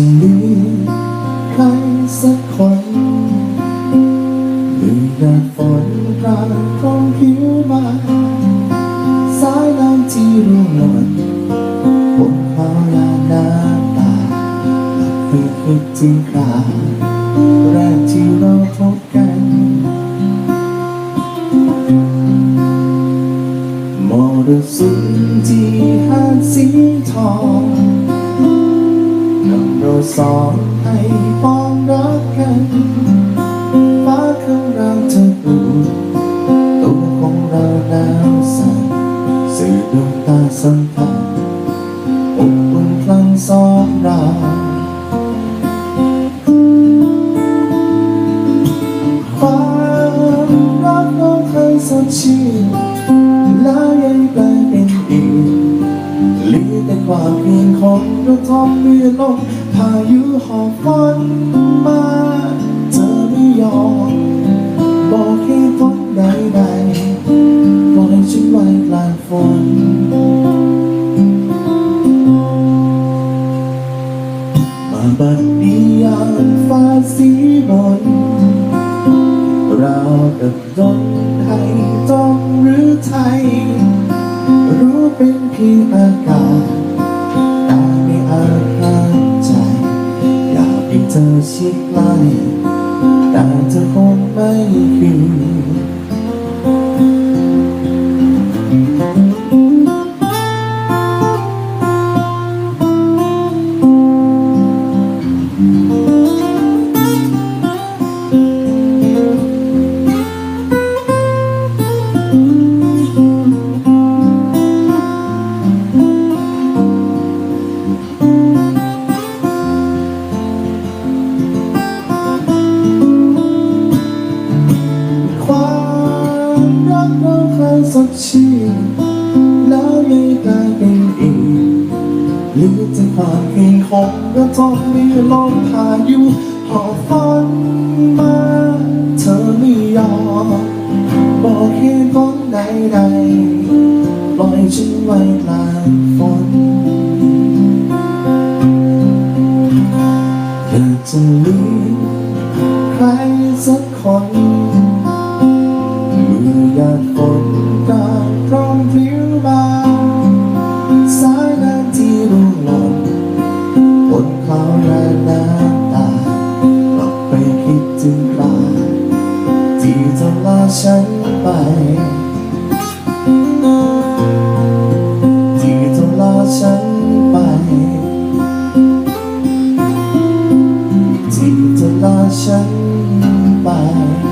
จะมีใครสักคนมีหน้าฝนกลางกองผิวมาสายน้ำที่ร่วงหล่นบนเท้าลาน้าตาหลับไปคิดถึงคราวแรกที่เราพบกันมรสุมที่หาดสีทอง เราสองให้ปองรักกันฟ้าข้างเราจะดูตัวของเราแล้วสั่นสื่อดวงตาสัมผัส แต่ความเพียงของเราทอมเมื่อลมพายุหอบฝนมาเธอไม่ยอมบอกเหตุผลใดปล่อยฉันไว้กลางฝนมาบัดนี้ยามฟ้าสีมนเรากับดนให้ต้องหรือไทย รู้เป็นเพียงอากาศ แต่ไม่อาห้าใจ อยากให้เธอชิดใกล้แต่เธอคงไม่คืน ชื่นแล้วยังกลายเป็นอีกหรือจะความเพียงของเราต้องมีลมพายุหอบฝนมา เธอไม่ยอมบอกเหตุผลใดๆปล่อยฉันไว้กลางฝนอยากจะลืมใครสักคน ลาฉันไป ที่ต้องลาฉันไป ที่ต้องลาฉันไป